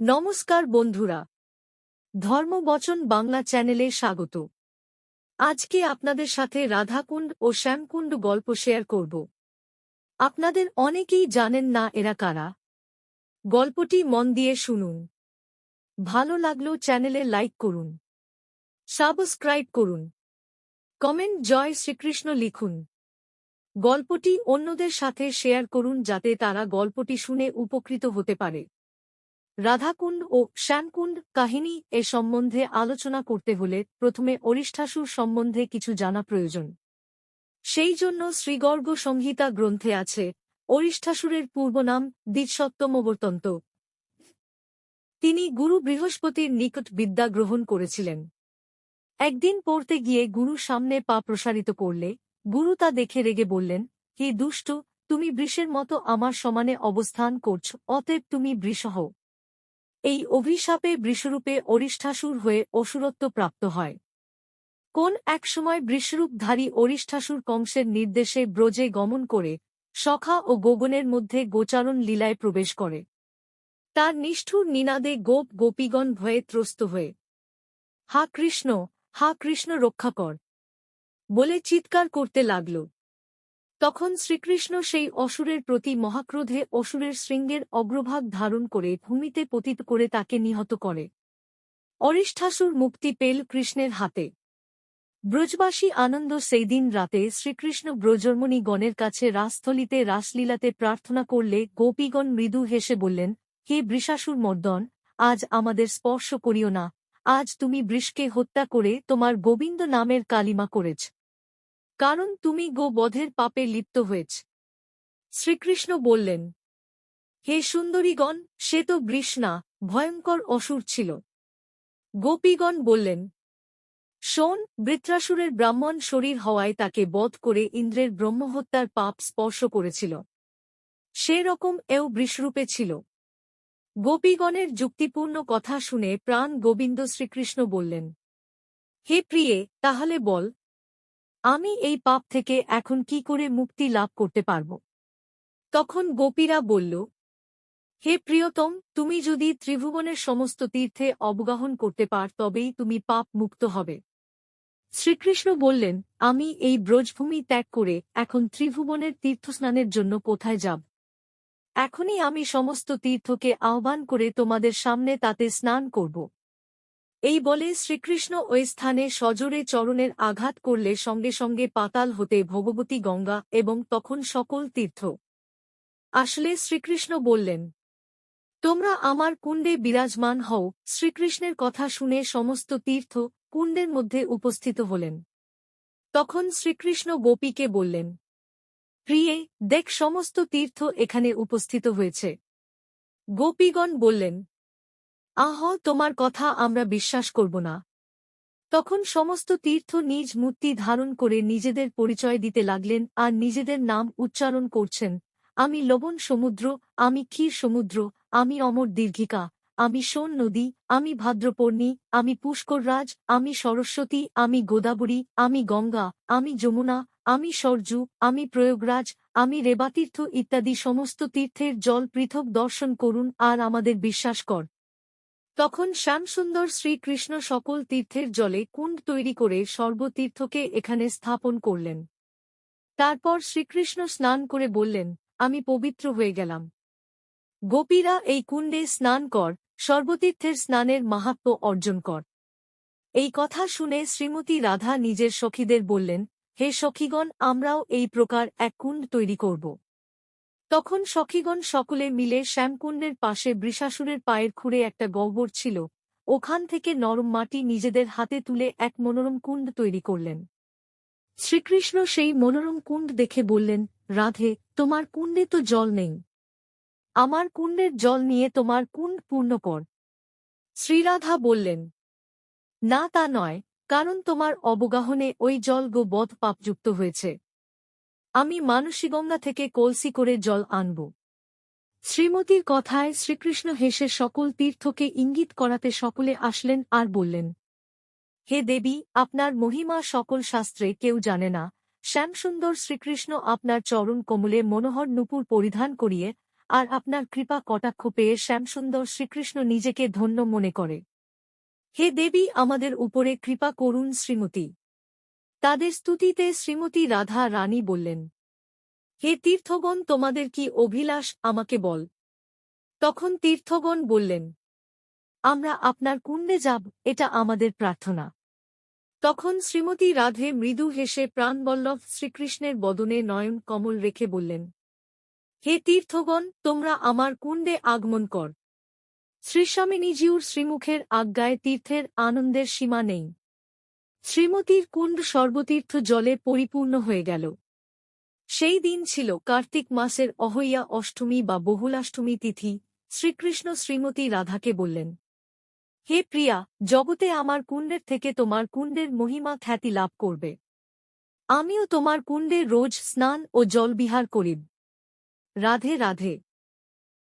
নমস্কার বন্ধুরা। ধর্মবচন বাংলা চ্যানেলে স্বাগত। আজকে আপনাদের সাথে রাধাকুণ্ড ও শ্যামকুণ্ড গল্প শেয়ার করব। আপনাদের অনেকেই জানেন না এরা কারা। গল্পটি মন দিয়ে শুনুন। ভালো লাগলেও চ্যানেলে লাইক করুন। সাবস্ক্রাইব করুন। কমেন্ট জয় শ্রীকৃষ্ণ লিখুন। গল্পটি অন্যদের সাথে শেয়ার করুন যাতে তারা গল্পটি শুনে উপকৃত হতে পারে। রাধাকুণ্ড ও শ্যামকুণ্ড কাহিনী এ সম্বন্ধে আলোচনা করতে হলে প্রথমে অরিষ্ঠাসুর সম্বন্ধে কিছু জানা প্রয়োজন। সেই জন্য শ্রীগর্গ সংহিতা গ্রন্থে আছে, অরিষ্ঠাসুরের পূর্বনাম দ্বিসপ্তমবর্তন্ত তিনি গুরু বৃহস্পতির নিকট বিদ্যা গ্রহণ করেছিলেন। একদিন পড়তে গিয়ে গুরু সামনে পা প্রসারিত করলে, গুরু তা দেখে রেগে বললেন, হে দুষ্ট, তুমি বৃষের মতো আমার সমানে অবস্থান করছ, অতএব তুমি বৃষ হও। এই অভিশাপে বৃষরূপে অরিষ্ঠাসুর হয়ে অসুরত্ব প্রাপ্ত হয়। কোন এক সময় বৃষরূপধারী অরিষ্ঠাসুর কংসের নির্দেশে ব্রজে গমন করে সখা ও গোগনের মধ্যে গোচারণ লীলায় প্রবেশ করে। তার নিষ্ঠুর নিনাদে গোপ গোপীগণ ভয়ে ত্রস্ত হয়ে, হা কৃষ্ণ হা কৃষ্ণ রক্ষা কর বলে চিৎকার করতে লাগল। তখন শ্রীকৃষ্ণ সেই অসুরের প্রতি মহাক্রোধে অসুরের শৃঙ্গের অগ্রভাগ ধারণ করে ভূমিতে পতিত করে তাকে নিহত করে। অরিষ্ঠাসুর মুক্তি পেল কৃষ্ণের হাতে। ব্রজবাসী আনন্দ সেই দিন রাতে শ্রীকৃষ্ণ ব্রজর্মণি গণের কাছে রাসস্থলিতে রাসলীলাতে প্রার্থনা করলে গোপীগণ মৃদু হেসে বললেন, হে বৃষাসুর মর্দন, আজ আমাদের স্পর্শ করিও না। আজ তুমি বৃষকে হত্যা করে তোমার গোবিন্দ নামের কালিমা করেছ। কারণ তুমি গো বধের পাপে লিপ্ত হয়েছ। শ্রীকৃষ্ণ বললেন, হে সুন্দরীগণ, সে তো বৃষ্ণা, ভয়ঙ্কর অসুর ছিল। গোপীগণ বললেন, শোন, বৃত্রাসুরের ব্রাহ্মণ শরীর হওয়ায় তাকে বধ করে ইন্দ্রের ব্রহ্মহত্যার পাপ স্পর্শ করেছিল। সে রকম এও বৃষরূপে ছিল। গোপীগণের যুক্তিপূর্ণ কথা শুনে প্রাণ গোবিন্দ শ্রীকৃষ্ণ বললেন, হে প্রিয়ে, তাহলে বল আমি এই পাপ থেকে এখন কি করে মুক্তি লাভ করতে পারব? তখন গোপীরা বলল, হে প্রিয়তম, তুমি যদি ত্রিভুবনের সমস্ত তীর্থে অবগাহন করতে পার, তবেই তুমি পাপ মুক্ত হবে। শ্রীকৃষ্ণ বললেন, আমি এই ব্রজভূমি ত্যাগ করে এখন ত্রিভুবনের তীর্থস্নানের জন্য কোথায় যাব? এখনই আমি সমস্ত তীর্থকে আহ্বান করে তোমাদের সামনে তাতে স্নান করব। এই বলে শ্রীকৃষ্ণ ওই স্থানে সজোরে চরণের আঘাত করলে সঙ্গে সঙ্গে পাতাল হতে ভগবতী গঙ্গা এবং তখন সকল তীর্থ। আসলে শ্রীকৃষ্ণ বললেন, তোমরা আমার কুণ্ডে বিরাজমান হও। শ্রীকৃষ্ণের কথা শুনে সমস্ত তীর্থ কুণ্ডের মধ্যে উপস্থিত হলেন। তখন শ্রীকৃষ্ণ গোপীকে বললেন, প্রিয়ে, দেখ সমস্ত তীর্থ এখানে উপস্থিত হয়েছে। গোপীগণ বললেন আহ, তোমার কথা আমরা বিশ্বাস করব না। তখন সমস্ত তীর্থ নিজ মূর্তি ধারণ করে নিজেদের পরিচয় দিতে লাগলেন আর নিজেদের নাম উচ্চারণ করছেন, আমি লবণ সমুদ্র, আমি ক্ষীর সমুদ্র, আমি অমর দীর্ঘিকা, আমি সোন নদী, আমি ভাদ্রপর্ণী, আমি পুষ্কররাজ আমি সরস্বতী, আমি গোদাবরী, আমি গঙ্গা, আমি যমুনা, আমি সরজু, আমি প্রয়োগরাজ, আমি রেবাতীর্থ ইত্যাদি সমস্ত তীর্থের জল পৃথক দর্শন করুন আর আমাদের বিশ্বাস কর। তখন শ্যামসুন্দর শ্রীকৃষ্ণ সকল তীর্থের জলে কুণ্ড তৈরি করে সর্বতীর্থকে এখানে স্থাপন করলেন। তারপর শ্রীকৃষ্ণ স্নান করে বললেন, আমি পবিত্র হয়ে গেলাম। গোপীরা এই কুণ্ডে স্নান কর, সর্বতীর্থের স্নানের মাহাত্ম অর্জন কর। এই কথা শুনে শ্রীমতী রাধা নিজের সখীদের বললেন, হে সখীগণ, আমরাও এই প্রকার এক কুণ্ড তৈরি করব। তখন সখীগণ সকলে মিলে শ্যামকুণ্ডের পাশে বৃষাসুরের পায়ের খুঁড়ে একটা গহ্বর ছিল। ওখান থেকে নরম মাটি নিজেদের হাতে তুলে এক মনোরম কুণ্ড তৈরি করলেন। শ্রীকৃষ্ণ সেই মনোরম কুণ্ড দেখে বললেন, রাধে, তোমার কুণ্ডে তো জল নেই। আমার কুণ্ডের জল নিয়ে তোমার কুণ্ড পূর্ণ কর। শ্রীরাধা বললেন, না তা নয়, কারণ তোমার অবগাহনে ওই জল গো বধ পাপযুক্ত হয়েছে। আমি মানসীগঙ্গা থেকে কলসি করে জল আনব। শ্রীমতীর কথায় শ্রীকৃষ্ণ হেসে সকল তীর্থকে ইঙ্গিত করাতে সকলে আসলেন আর বললেন, হে দেবী, আপনার মহিমা সকল শাস্ত্রে কেউ জানে না। শ্যামসুন্দর শ্রীকৃষ্ণ আপনার চরণ কোমলে মনোহর নুপুর পরিধান করিয়ে আর আপনার কৃপা কটাক্ষ পেয়ে শ্যামসুন্দর শ্রীকৃষ্ণ নিজেকে ধন্য মনে করে। হে দেবী, আমাদের উপরে কৃপা করুন শ্রীমতী। তাদের স্তুতিতে শ্রীমতী রাধা রানী বললেন, হে তীর্থগণ, তোমাদের কি অভিলাষ আমাকে বল? তখন তীর্থগণ বললেন, আমরা আপনার কুণ্ডে যাব, এটা আমাদের প্রার্থনা। তখন শ্রীমতী রাধে মৃদু হেসে প্রাণবল্লভ শ্রীকৃষ্ণের বদনে নয়ন কমল রেখে বললেন, হে তীর্থগণ, তোমরা আমার কুণ্ডে আগমন কর। শ্রীস্বামী শ্রীস্বামিনীজিউর শ্রীমুখের আজ্ঞায় তীর্থের আনন্দের সীমা নেই। শ্রীমতীর কুণ্ড সর্বতীর্থ জলে পরিপূর্ণ হয়ে গেল। সেই দিন ছিল কার্তিক মাসের অহইয়া অষ্টমী বা বহুলাষ্টমী তিথি, শ্রীকৃষ্ণ শ্রীমতী রাধাকে বললেন, হে প্রিয়া, জগতে আমার কুণ্ডের থেকে তোমার কুণ্ডের মহিমা খ্যাতি লাভ করবে। আমিও তোমার কুণ্ডে রোজ স্নান ও জলবিহার করিব। রাধে রাধে।